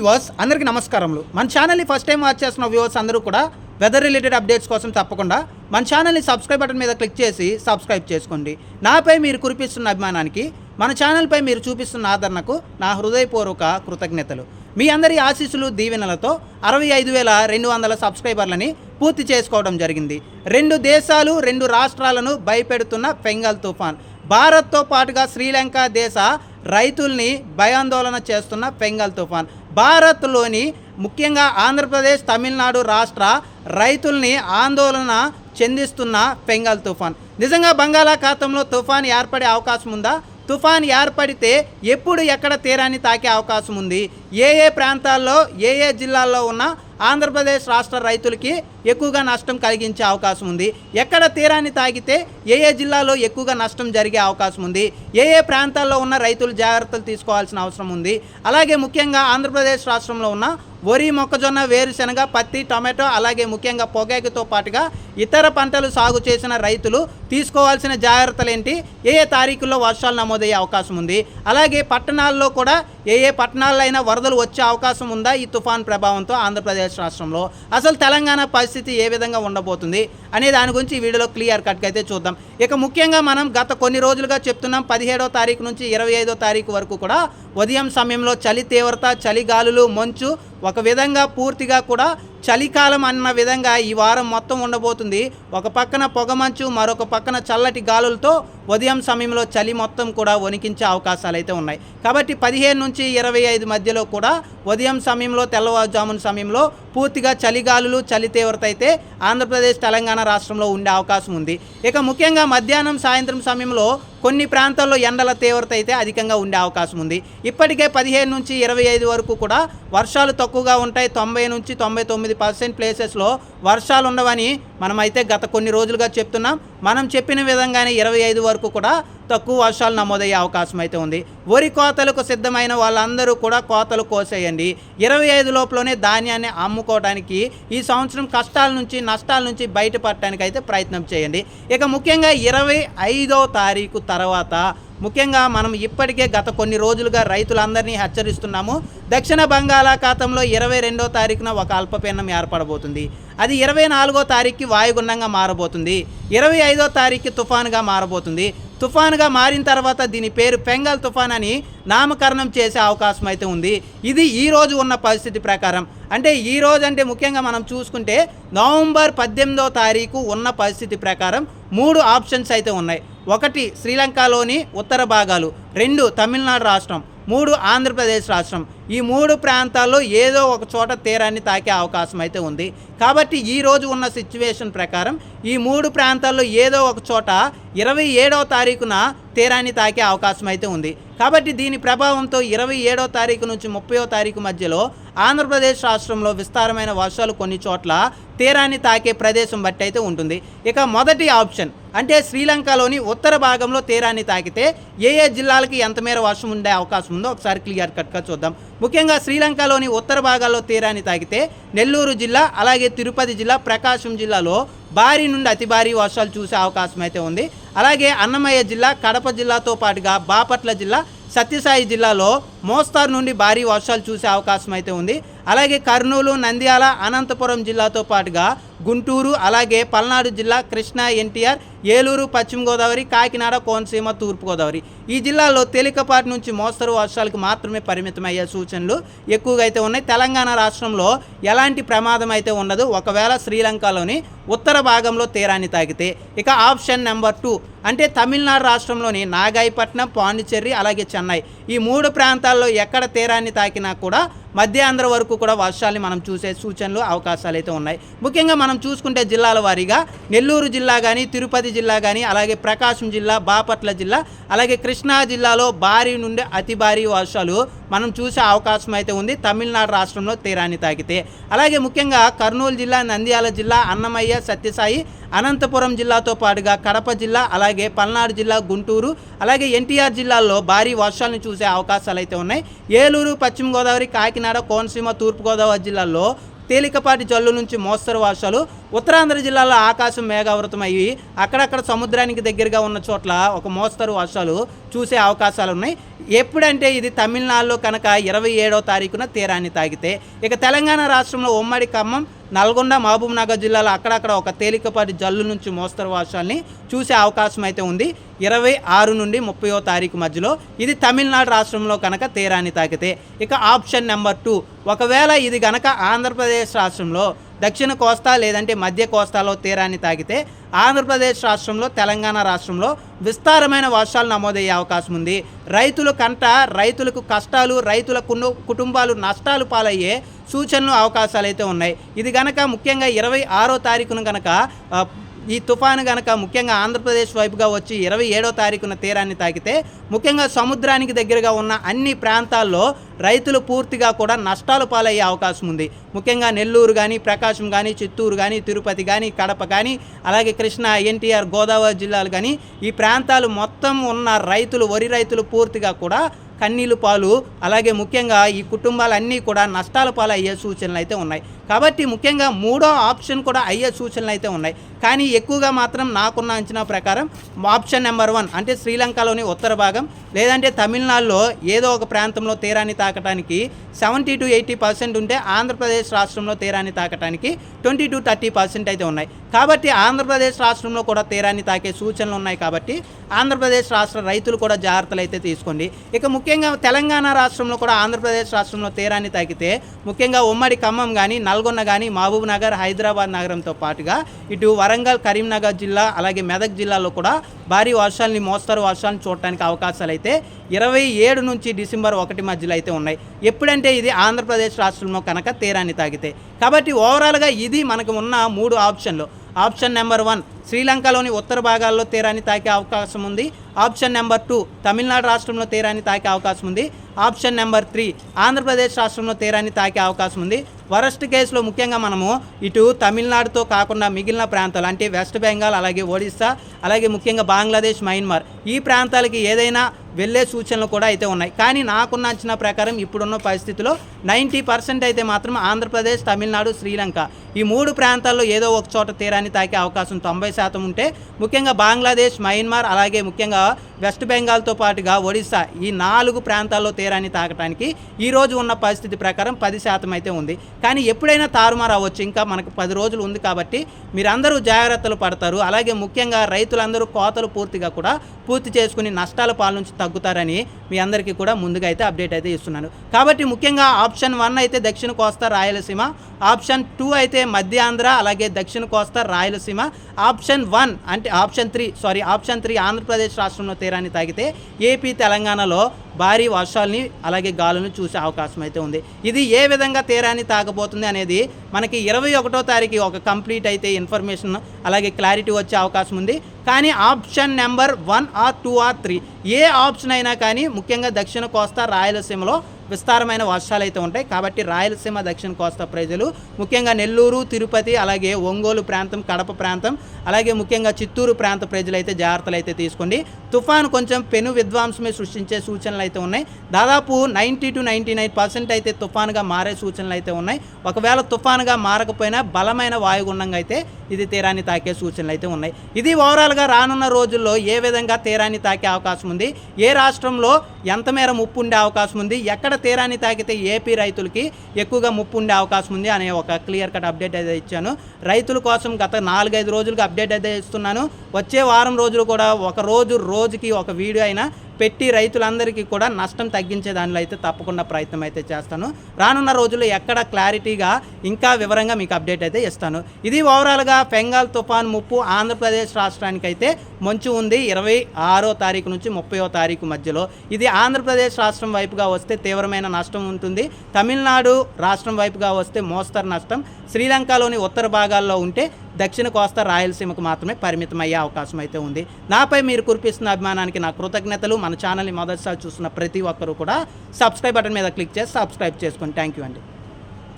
Viewers అందరికీ నమస్కారములు. మన ఛానల్ని ఫస్ట్ టైం వాచ్ చేస్తున్న వ్యూవర్స్ అందరూ కూడా వెదర్ రిలేటెడ్ అప్డేట్స్ కోసం తప్పకుండా మన ఛానల్ని సబ్స్క్రైబ్ బటన్ మీద క్లిక్ చేసి సబ్స్క్రైబ్ చేసుకోండి. నాపై మీరు కురిపిస్తున్న అభిమానానికి మన ఛానల్పై మీరు చూపిస్తున్న ఆదరణకు నా హృదయపూర్వక కృతజ్ఞతలు. మీ అందరి ఆశీస్సులు దీవెనలతో అరవై ఐదు వేల రెండు వందల సబ్స్క్రైబర్లని పూర్తి చేసుకోవడం జరిగింది. రెండు దేశాలు రెండు రాష్ట్రాలను భయపెడుతున్న ఫెంగల్ తుఫాన్. భారత్తో పాటుగా శ్రీలంక దేశ రైతుల్ని భయాందోళన చేస్తున్న ఫెంగల్ తుఫాన్. భారత్లోని ముఖ్యంగా ఆంధ్రప్రదేశ్ తమిళనాడు రాష్ట్ర రైతుల్ని ఆందోళన చెందిస్తున్న బెంగాల్ తుఫాన్. నిజంగా బంగాళాఖాతంలో తుఫాన్ ఏర్పడే అవకాశం ఉందా? తుఫాన్ ఏర్పడితే ఎప్పుడు ఎక్కడ తీరాన్ని తాకే అవకాశం ఉంది. ఏ ఏ ప్రాంతాల్లో ఏ ఏ జిల్లాల్లో ఉన్న ఆంధ్రప్రదేశ్ రాష్ట్ర రైతులకి ఎక్కువగా నష్టం కలిగించే అవకాశం ఉంది. ఎక్కడ తీరాన్ని తాగితే ఏ ఏ జిల్లాలో ఎక్కువగా నష్టం జరిగే అవకాశం ఉంది. ఏ ఏ ప్రాంతాల్లో ఉన్న రైతులు జాగ్రత్తలు తీసుకోవాల్సిన అవసరం ఉంది. అలాగే ముఖ్యంగా ఆంధ్రప్రదేశ్ రాష్ట్రంలో ఉన్న వరి మొక్కజొన్న వేరుశనగ పత్తి టమాటో అలాగే ముఖ్యంగా పొగాకుతో పాటుగా ఇతర పంటలు సాగు చేసిన రైతులు తీసుకోవాల్సిన జాగ్రత్తలు ఏంటి ఏ ఏ తారీఖుల్లో వర్షాలు నమోదయ్యే అవకాశం ఉంది? అలాగే పట్టణాల్లో కూడా ఏ ఏ పట్టణాల్లో అయినా వరదలు వచ్చే అవకాశం ఉందా ఈ తుఫాన్ ప్రభావంతో ఆంధ్రప్రదేశ్ రాష్ట్రంలో? అసలు తెలంగాణ పరిస్థితి ఏ విధంగా ఉండబోతుంది అనే దాని గురించి ఈ వీడియోలో క్లియర్ కట్గా అయితే చూద్దాం. ఇక ముఖ్యంగా మనం గత కొన్ని రోజులుగా చెప్తున్నాం పదిహేడో తారీఖు నుంచి ఇరవై ఐదో తారీఖు వరకు కూడా ఉదయం సమయంలో చలి తీవ్రత చలి గాలులు మంచు ఒక విధంగా పూర్తిగా కూడా చలికాలం అన్న విధంగా ఈ వారం మొత్తం ఉండబోతుంది. ఒక పక్కన పొగమంచు మరొక పక్కన చల్లటి గాలులతో ఉదయం సమయంలో చలి మొత్తం కూడా వణికించే అవకాశాలు అయితే ఉన్నాయి. కాబట్టి పదిహేను నుంచి ఇరవై ఐదు మధ్యలో కూడా ఉదయం సమయంలో తెల్లవారుజామున సమయంలో పూర్తిగా చలిగాలులు చలి తీవ్రత అయితే ఆంధ్రప్రదేశ్ తెలంగాణ రాష్ట్రంలో ఉండే అవకాశం ఉంది. ఇక ముఖ్యంగా మధ్యాహ్నం సాయంత్రం సమయంలో కొన్ని ప్రాంతాల్లో ఎండల తీవ్రత అయితే అధికంగా ఉండే అవకాశం ఉంది. ఇప్పటికే పదిహేను నుంచి ఇరవై ఐదు వరకు కూడా వర్షాలు తక్కువగా ఉంటాయి. తొంభై నుంచి తొంభై తొమ్మిది పర్సెంట్ ప్లేసెస్లో వర్షాలు ఉండవని మనమైతే గత కొన్ని రోజులుగా చెప్తున్నాం. మనం చెప్పిన విధంగానే ఇరవై ఐదు వరకు కూడా తక్కువ వర్షాలు నమోదయ్యే అవకాశం అయితే ఉంది. వరి కోతలకు సిద్ధమైన వాళ్ళందరూ కూడా కోతలు కోసేయండి. ఇరవై ఐదు లోపలనే ధాన్యాన్ని అమ్ముకోవడానికి ఈ సంవత్సరం కష్టాల నుంచి నష్టాల నుంచి బయటపడటానికి అయితే ప్రయత్నం చేయండి. ఇక ముఖ్యంగా ఇరవై ఐదో తారీఖు తర్వాత ముఖ్యంగా మనం ఇప్పటికే గత కొన్ని రోజులుగా రైతులందరినీ హెచ్చరిస్తున్నాము. దక్షిణ బంగాళాఖాతంలో ఇరవై రెండో తారీఖున ఒక అల్పపీడనం ఏర్పడబోతుంది. అది ఇరవై నాలుగో తారీఖుకి వాయుగుండంగా మారబోతుంది. ఇరవై ఐదో తారీఖుకి తుఫాన్గా మారబోతుంది. తుఫాన్గా మారిన తర్వాత దీని పేరు పెంగల్ తుఫాన్ అని నామకరణం చేసే అవకాశం అయితే ఉంది. ఇది ఈ రోజు ఉన్న పరిస్థితి ప్రకారం. అంటే ఈ రోజు అంటే ముఖ్యంగా మనం చూసుకుంటే నవంబర్ పద్దెనిమిదో తారీఖు ఉన్న పరిస్థితి ప్రకారం మూడు ఆప్షన్స్ అయితే ఉన్నాయి. ఒకటి శ్రీలంకలోని ఉత్తర భాగాలు రెండు తమిళనాడు రాష్ట్రం మూడు ఆంధ్రప్రదేశ్ రాష్ట్రం. ఈ మూడు ప్రాంతాల్లో ఏదో ఒక చోట తీరాన్ని తాకే అవకాశం అయితే ఉంది. కాబట్టి ఈ రోజు ఉన్న సిచ్యువేషన్ ప్రకారం ఈ మూడు ప్రాంతాల్లో ఏదో ఒక చోట ఇరవై ఏడవ తారీఖున తీరాన్ని తాకే అవకాశం అయితే ఉంది. కాబట్టి దీని ప్రభావంతో ఇరవై ఏడవ తారీఖు నుంచి ముప్పయో తారీఖు మధ్యలో ఆంధ్రప్రదేశ్ రాష్ట్రంలో విస్తారమైన వర్షాలు కొన్ని చోట్ల తీరాన్ని తాకే ప్రదేశం బట్టి అయితే ఉంటుంది. ఇక మొదటి ఆప్షన్ అంటే శ్రీలంకలోని ఉత్తర భాగంలో తీరాన్ని తాకితే ఏ ఏ జిల్లాలకి ఎంత మేర వర్షం ఉండే అవకాశం ఉందో ఒకసారి క్లియర్ కట్గా చూద్దాం. ముఖ్యంగా శ్రీలంకలోని ఉత్తర భాగాల్లో తీరాన్ని తాకితే నెల్లూరు జిల్లా అలాగే తిరుపతి జిల్లా ప్రకాశం జిల్లాలో భారీ నుండి అతి భారీ వర్షాలు చూసే అవకాశం అయితే ఉంది. అలాగే అన్నమయ్య జిల్లా కడప జిల్లాతో పాటుగా బాపట్ల జిల్లా సత్యసాయి జిల్లాలో మోస్తారు నుండి భారీ వర్షాలు చూసే అవకాశం అయితే ఉంది. అలాగే కర్నూలు నంద్యాల అనంతపురం జిల్లాతో పాటుగా గుంటూరు అలాగే పల్నాడు జిల్లా కృష్ణా ఎన్టీఆర్ ఏలూరు పశ్చిమ గోదావరి కాకినాడ కోనసీమ తూర్పుగోదావరి ఈ జిల్లాల్లో తేలికపాటి నుంచి మోస్తరు వర్షాలకు మాత్రమే పరిమితమయ్యే సూచనలు ఎక్కువగా అయితే ఉన్నాయి. తెలంగాణ రాష్ట్రంలో ఎలాంటి ప్రమాదం అయితే ఉండదు. ఒకవేళ శ్రీలంకలోని ఉత్తర భాగంలో తీరాన్ని తాకితే ఇక ఆప్షన్ నెంబర్ టూ అంటే తమిళనాడు రాష్ట్రంలోని నాగాయపట్నం పాండిచ్చేరి అలాగే చెన్నై. ఈ మూడు ప్రాంతాల్లో ఎక్కడ తీరాన్ని తాకినా కూడా మధ్యాంధ్ర వరకు కూడా వర్షాలని మనం చూసే సూచనలు అవకాశాలు అయితే ఉన్నాయి. ముఖ్యంగా మనం చూసుకుంటే జిల్లాల వారీగా నెల్లూరు జిల్లా కానీ తిరుపతి జిల్లా కానీ అలాగే ప్రకాశం జిల్లా బాపట్ల జిల్లా అలాగే కృష్ణా జిల్లాలో భారీ నుండి అతి భారీ వర్షాలు మనం చూసే అవకాశం అయితే ఉంది. తమిళనాడు రాష్ట్రంలో తీరాన్ని తాకితే. అలాగే ముఖ్యంగా కర్నూలు జిల్లా నంద్యాల జిల్లా అన్నమయ్య సత్యసాయి అనంతపురం జిల్లాతో పాటుగా కడప జిల్లా అలాగే పల్నాడు జిల్లా గుంటూరు అలాగే ఎన్టీఆర్ జిల్లాల్లో భారీ వర్షాలను చూసే అవకాశాలు అయితే ఉన్నాయి. ఏలూరు పశ్చిమ గోదావరి కాకినాడ కోనసీమ తూర్పుగోదావరి జిల్లాల్లో తేలికపాటి జల్లు నుంచి మోస్తరు వర్షాలు ఉత్తరాంధ్ర జిల్లాలో ఆకాశం మేఘావృతం అయ్యి అక్కడక్కడ సముద్రానికి దగ్గరగా ఉన్న చోట్ల ఒక మోస్తరు వర్షాలు చూసే అవకాశాలు ఉన్నాయి. ఎప్పుడంటే ఇది తమిళనాడులో కనుక ఇరవై ఏడో తారీఖున తీరాన్ని తాగితే ఇక తెలంగాణ రాష్ట్రంలో ఉమ్మడి ఖమ్మం నల్గొండ మహబూబ్ నగర్ జిల్లాలో అక్కడక్కడ ఒక తేలికపాటి జల్లు నుంచి మోస్తరు వర్షాల్ని చూసే అవకాశం అయితే ఉంది. ఇరవై ఆరు నుండి ముప్పయో తారీఖు మధ్యలో ఇది తమిళనాడు రాష్ట్రంలో కనుక తీరాన్ని తాకితే ఇక ఆప్షన్ నెంబర్ టూ. ఒకవేళ ఇది గనక ఆంధ్రప్రదేశ్ రాష్ట్రంలో దక్షిణ కోస్తా లేదంటే మధ్య కోస్తాలో తీరాన్ని తాకితే ఆంధ్రప్రదేశ్ రాష్ట్రంలో తెలంగాణ రాష్ట్రంలో విస్తారమైన వర్షాలు నమోదయ్యే అవకాశం ఉంది. రైతుల కంట రైతులకు కష్టాలు రైతుల కును కుటుంబాలు నష్టాలు పాలయ్యే సూచనలు అవకాశాలు అయితే ఉన్నాయి. ఇది గనక ముఖ్యంగా ఇరవై ఆరో తారీఖున గనక ఈ తుఫాను గనక ముఖ్యంగా ఆంధ్రప్రదేశ్ వైపుగా వచ్చి ఇరవై ఏడో తారీఖున తీరాన్ని తాకితే ముఖ్యంగా సముద్రానికి దగ్గరగా ఉన్న అన్ని ప్రాంతాల్లో రైతులు పూర్తిగా కూడా నష్టాలు పాలయ్యే అవకాశం ఉంది. ముఖ్యంగా నెల్లూరు కానీ ప్రకాశం కానీ చిత్తూరు కానీ తిరుపతి కానీ కడప కానీ అలాగే కృష్ణా ఎన్టీఆర్ గోదావరి జిల్లాలు కానీ ఈ ప్రాంతాలు మొత్తం ఉన్న రైతులు వరి రైతులు పూర్తిగా కూడా కన్నీలు పాలు అలాగే ముఖ్యంగా ఈ కుటుంబాలన్నీ కూడా నష్టాల పాలు అయ్యే సూచనలు అయితే ఉన్నాయి. కాబట్టి ముఖ్యంగా మూడో ఆప్షన్ కూడా అయ్యే సూచనలు అయితే ఉన్నాయి. కానీ ఎక్కువగా మాత్రం నాకున్న అంచనా ప్రకారం ఆప్షన్ నెంబర్ వన్ అంటే శ్రీలంకలోని ఉత్తర భాగం లేదంటే తమిళనాడులో ఏదో ఒక ప్రాంతంలో తీరాన్ని తాకటానికి సెవెంటీ టు ఎయిటీ పర్సెంట్ ఉంటే ఆంధ్రప్రదేశ్ రాష్ట్రంలో తీరాన్ని తాకటానికి ట్వంటీ టు థర్టీ పర్సెంట్ అయితే ఉన్నాయి. కాబట్టి ఆంధ్రప్రదేశ్ రాష్ట్రంలో కూడా తీరాన్ని తాకే సూచనలు ఉన్నాయి కాబట్టి ఆంధ్రప్రదేశ్ రాష్ట్ర రైతులు కూడా జాగ్రత్తలు అయితే తీసుకోండి. ఇక ముఖ్యంగా తెలంగాణ రాష్ట్రంలో కూడా ఆంధ్రప్రదేశ్ రాష్ట్రంలో తీరాన్ని తాకితే ముఖ్యంగా ఉమ్మడి ఖమ్మం కానీ నల్గొండ కానీ మహబూబ్ నగర్ హైదరాబాద్ నగరంతో పాటుగా ఇటు వరంగల్ కరీంనగర్ జిల్లా అలాగే మెదక్ జిల్లాలో కూడా భారీ వర్షాలని మోస్తరు వర్షాలను చూడటానికి అవకాశాలు అయితే ఇరవై ఏడు నుంచి డిసెంబర్ ఒకటి మధ్యలో అయితే ఉన్నాయి. ఎప్పుడంటే ఇది ఆంధ్రప్రదేశ్ రాష్ట్రంలో కనుక తీరాన్ని తాకితే. కాబట్టి ఓవరాల్గా ఇది మనకు ఉన్న మూడు ఆప్షన్లు. ఆప్షన్ నెంబర్ వన్ శ్రీలంకలోని ఉత్తర భాగాల్లో తీరాన్ని తాకే అవకాశం ఉంది. ఆప్షన్ నెంబర్ టూ తమిళనాడు రాష్ట్రంలో తీరాన్ని తాకే అవకాశం ఉంది. ఆప్షన్ నెంబర్ త్రీ ఆంధ్రప్రదేశ్ రాష్ట్రంలో తీరాన్ని తాకే అవకాశం ఉంది. వరస్ట్ కేసులో ముఖ్యంగా మనము ఇటు తమిళనాడుతో కాకుండా మిగిలిన ప్రాంతాలు అంటే వెస్ట్ బెంగాల్ అలాగే ఒడిస్సా అలాగే ముఖ్యంగా బంగ్లాదేశ్ మయన్మార్ ఈ ప్రాంతాలకి ఏదైనా వెళ్ళే సూచనలు కూడా అయితే ఉన్నాయి. కానీ నాకున్న అంచనా ప్రకారం ఇప్పుడున్న పరిస్థితిలో నైంటీ పర్సెంట్ అయితే మాత్రం ఆంధ్రప్రదేశ్ తమిళనాడు శ్రీలంక. ఈ మూడు ప్రాంతాల్లో ఏదో ఒక చోట తీరాన్ని తాకే అవకాశం తొంభై శాతం ఉంటే ముఖ్యంగా బంగ్లాదేశ్ మయన్మార్ అలాగే ముఖ్యంగా వెస్ట్ బెంగాల్తో పాటుగా ఒడిస్సా ఈ నాలుగు ప్రాంతాల్లో తీరాన్ని తాకటానికి ఈరోజు ఉన్న పరిస్థితి ప్రకారం పది శాతం అయితే ఉంది. కానీ ఎప్పుడైనా తారుమారు అవ్వచ్చు. ఇంకా మనకు పది రోజులు ఉంది కాబట్టి మీరందరూ జాగ్రత్తలు పడతారు. అలాగే ముఖ్యంగా రైతులందరూ కోతలు పూర్తిగా కూడా పూర్తి చేసుకుని నష్టాల పాల నుంచి తగ్గుతారని మీ అందరికీ కూడా ముందుగా అయితే అప్డేట్ అయితే ఇస్తున్నాను. కాబట్టి ముఖ్యంగా ఆప్షన్ వన్ అయితే దక్షిణ కోస్తా రాయలసీమ. ఆప్షన్ టూ అయితే మధ్య ఆంధ్ర అలాగే దక్షిణ కోస్తా రాయలసీమ. ఆప్షన్ వన్ అంటే option three sorry option three Andhra Pradesh రాష్ట్రంలో తీరాన్ని తాగితే ఏపీ తెలంగాణలో భారీ వర్షాలని అలాగే గాలులను చూసే అవకాశం అయితే ఉంది. ఇది ఏ విధంగా తీరాన్ని తాగబోతుంది అనేది మనకి ఇరవై ఒకటో తారీఖు ఒక కంప్లీట్ అయితే ఇన్ఫర్మేషన్ అలాగే క్లారిటీ వచ్చే అవకాశం ఉంది. కానీ option number one or two or three A option అయినా కానీ ముఖ్యంగా దక్షిణ కోస్తా రాయలసీమలో విస్తారమైన వర్షాలు అయితే ఉంటాయి. కాబట్టి రాయలసీమ దక్షిణ కోస్తా ప్రజలు ముఖ్యంగా నెల్లూరు తిరుపతి అలాగే ఒంగోలు ప్రాంతం కడప ప్రాంతం అలాగే ముఖ్యంగా చిత్తూరు ప్రాంత ప్రజలు అయితే జాగ్రత్తలు అయితే తీసుకోండి. తుఫాన్ కొంచెం పెను విధ్వంసమే సృష్టించే సూచనలు అయితే ఉన్నాయి. దాదాపు ninety to ninety nine percent అయితే తుఫాన్గా మారే సూచనలు అయితే ఉన్నాయి. ఒకవేళ తుఫాన్గా మారకపోయినా బలమైన వాయుగుండంగా అయితే ఇది తీరాన్ని తాకే సూచనలు అయితే ఉన్నాయి. ఇది ఓవరాల్గా రానున్న రోజుల్లో ఏ విధంగా తీరాన్ని తాకే అవకాశం ఉంది? ఏ రాష్ట్రంలో ఎంత మేర ముప్పు ఉండే అవకాశం ఉంది? ఎక్కడ తీరాన్ని తాకితే ఏపీ రైతులకి ఎక్కువగా ముప్పు ఉండే అవకాశం ఉంది అనే ఒక క్లియర్ కట్ అప్డేట్ అయితే ఇచ్చాను. రైతుల కోసం గత నాలుగైదు రోజులుగా అప్డేట్ అయితే ఇస్తున్నాను. వచ్చే వారం రోజులు కూడా ఒక రోజు రోజుకి ఒక వీడియో అయినా పెట్టి రైతులందరికీ కూడా నష్టం తగ్గించే దానిలో అయితే తప్పకుండా ప్రయత్నం అయితే చేస్తాను. రానున్న రోజుల్లో ఎక్కడ క్లారిటీగా ఇంకా వివరంగా మీకు అప్డేట్ అయితే ఇస్తాను. ఇది ఓవరాల్గా బెంగాల్ తుఫాన్ ముప్పు ఆంధ్రప్రదేశ్ రాష్ట్రానికి అయితే మంచు ఉంది. ఇరవై ఆరో తారీఖు నుంచి ముప్పయో తారీఖు మధ్యలో. ఇది ఆంధ్రప్రదేశ్ రాష్ట్రం వైపుగా వస్తే తీవ్రమైన నష్టం ఉంటుంది. తమిళనాడు రాష్ట్రం వైపుగా వస్తే మోస్తరు నష్టం. శ్రీలంకలోని ఉత్తర భాగాల్లో ఉంటే దక్షిణ కోస్తా రాయలసీమకు మాత్రమే పరిమితం అయ్యే అవకాశం అయితే ఉంది. నాపై మీరు కురిపిస్తున్న అభిమానానికి నా కృతజ్ఞతలు. మన ఛానల్ని మొదటిసారి చూస్తున్న ప్రతి ఒక్కరూ కూడా సబ్స్క్రైబ్ బటన్ మీద క్లిక్ చేసి సబ్స్క్రైబ్ చేసుకోండి థ్యాంక్ యూ అండి.